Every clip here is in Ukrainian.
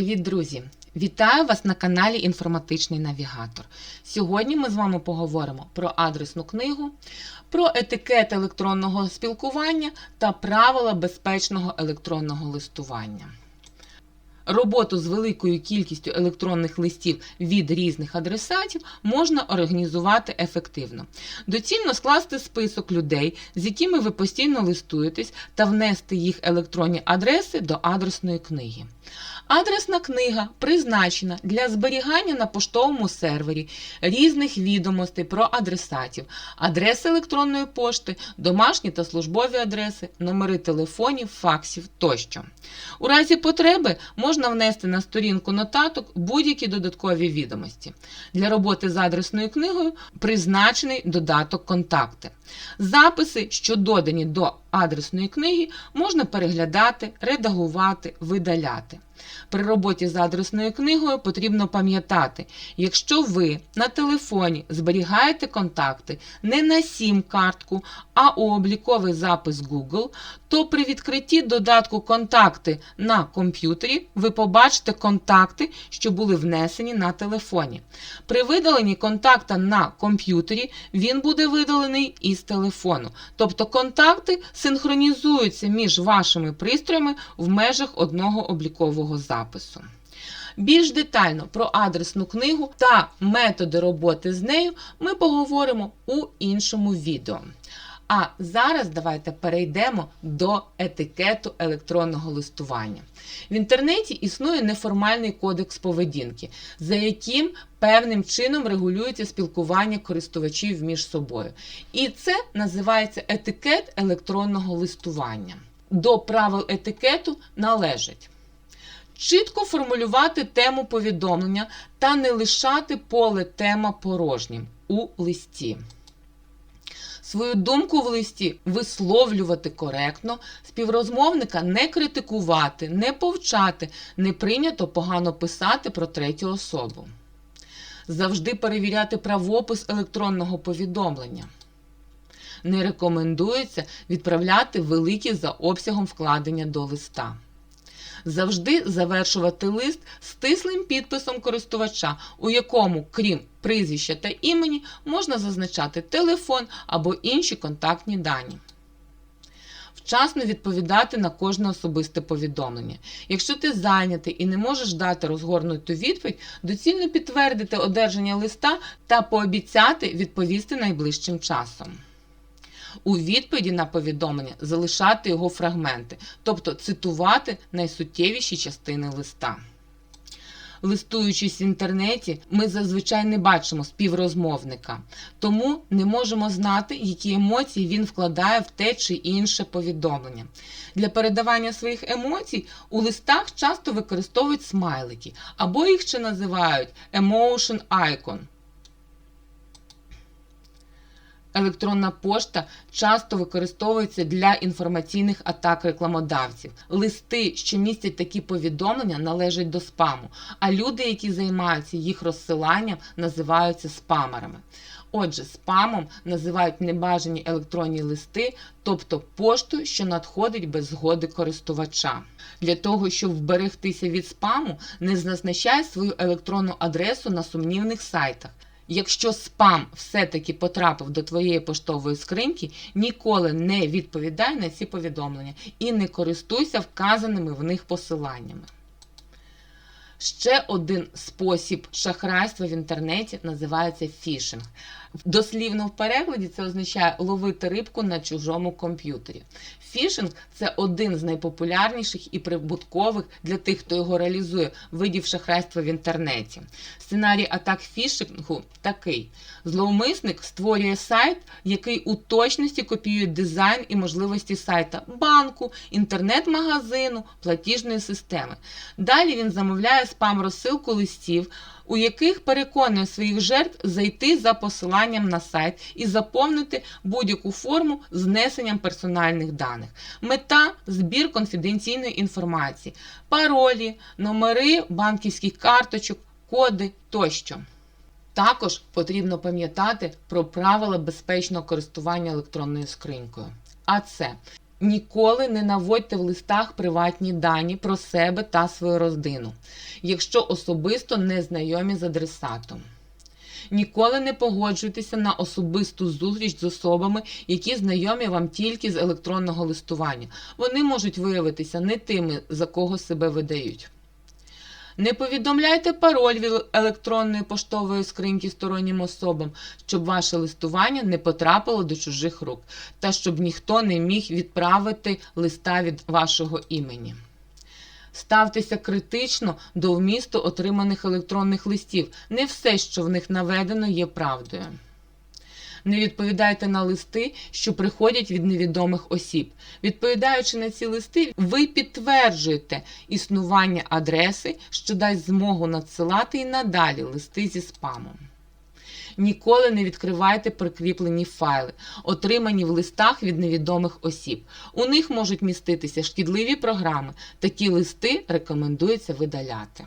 Привіт, друзі! Вітаю вас на каналі Інформатичний Навігатор. Сьогодні ми з вами поговоримо про адресну книгу, про етикет електронного спілкування та правила безпечного електронного листування. Роботу з великою кількістю електронних листів від різних адресатів можна організувати ефективно. Доцільно скласти список людей, з якими ви постійно листуєтесь, та внести їх електронні адреси до адресної книги. Адресна книга призначена для зберігання на поштовому сервері різних відомостей про адресатів, адреси електронної пошти, домашні та службові адреси, номери телефонів, факсів тощо. У разі потреби можна внести на сторінку нотаток будь-які додаткові відомості. Для роботи з адресною книгою призначений додаток Контакти. Записи, що додані до адресної книги, можна переглядати, редагувати, видаляти. При роботі з адресною книгою потрібно пам'ятати, якщо ви на телефоні зберігаєте контакти не на сім-картку, а у обліковий запис Google, то при відкритті додатку Контакти на комп'ютері ви побачите контакти, що були внесені на телефоні. При видаленні контакта на комп'ютері він буде видалений із телефону. Тобто контакти синхронізуються між вашими пристроями в межах одного облікового запису. Більш детально про адресну книгу та методи роботи з нею ми поговоримо у іншому відео. А зараз давайте перейдемо до етикету електронного листування. В інтернеті існує неформальний кодекс поведінки, за яким певним чином регулюється спілкування користувачів між собою. І це називається етикет електронного листування. До правил етикету належить чітко формулювати тему повідомлення та не лишати поле тема порожнім у листі. Свою думку в листі висловлювати коректно, співрозмовника не критикувати, не повчати, не прийнято погано писати про третю особу. Завжди перевіряти правопис електронного повідомлення. Не рекомендується відправляти великі за обсягом вкладення до листа. Завжди завершувати лист стислим підписом користувача, у якому, крім прізвища та імені, можна зазначати телефон або інші контактні дані. Вчасно відповідати на кожне особисте повідомлення. Якщо ти зайнятий і не можеш дати розгорнуту відповідь, доцільно підтвердити одержання листа та пообіцяти відповісти найближчим часом. У відповіді на повідомлення залишати його фрагменти, тобто цитувати найсуттєвіші частини листа. Листуючись в інтернеті, ми зазвичай не бачимо співрозмовника, тому не можемо знати, які емоції він вкладає в те чи інше повідомлення. Для передавання своїх емоцій у листах часто використовують смайлики, або їх ще називають emotion icon. Електронна пошта часто використовується для інформаційних атак рекламодавців. Листи, що містять такі повідомлення, належать до спаму, а люди, які займаються їх розсиланням, називаються спамерами. Отже, спамом називають небажані електронні листи, тобто пошту, що надходить без згоди користувача. Для того, щоб вберегтися від спаму, не зазначай свою електронну адресу на сумнівних сайтах. Якщо спам все-таки потрапив до твоєї поштової скриньки, ніколи не відповідай на ці повідомлення і не користуйся вказаними в них посиланнями. Ще один спосіб шахрайства в інтернеті називається фішинг. Дослівно в перекладі це означає ловити рибку на чужому комп'ютері. Фішинг це один з найпопулярніших і прибуткових для тих, хто його реалізує, видів шахрайства в інтернеті. Сценарій атак фішингу такий: зловмисник створює сайт, який у точності копіює дизайн і можливості сайта банку, інтернет-магазину, платіжної системи. Далі він замовляє спам-розсилку листів у яких переконує своїх жертв зайти за посиланням на сайт і заповнити будь-яку форму з внесенням персональних даних. Мета збір конфіденційної інформації, паролі, номери банківських карточок, коди тощо. Також потрібно пам'ятати про правила безпечного користування електронною скринькою. А це Ніколи не наводьте в листах приватні дані про себе та свою родину, якщо особисто не знайомі з адресатом. Ніколи не погоджуйтеся на особисту зустріч з особами, які знайомі вам тільки з електронного листування. Вони можуть виявитися не тими, за кого себе видають. Не повідомляйте пароль від електронної поштової скриньки стороннім особам, щоб ваше листування не потрапило до чужих рук, та щоб ніхто не міг відправити листа від вашого імені. Ставтеся критично до вмісту отриманих електронних листів. Не все, що в них наведено, є правдою. Не відповідайте на листи, що приходять від невідомих осіб. Відповідаючи на ці листи, ви підтверджуєте існування адреси, що дасть змогу надсилати і надалі листи зі спамом. Ніколи не відкривайте прикріплені файли, отримані в листах від невідомих осіб. У них можуть міститися шкідливі програми. Такі листи рекомендується видаляти.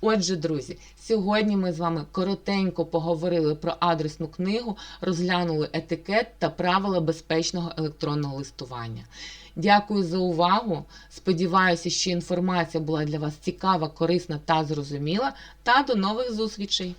Отже, друзі, сьогодні ми з вами коротенько поговорили про адресну книгу, розглянули етикет та правила безпечного електронного листування. Дякую за увагу. Сподіваюся, що інформація була для вас цікава, корисна та зрозуміла. Та до нових зустрічей!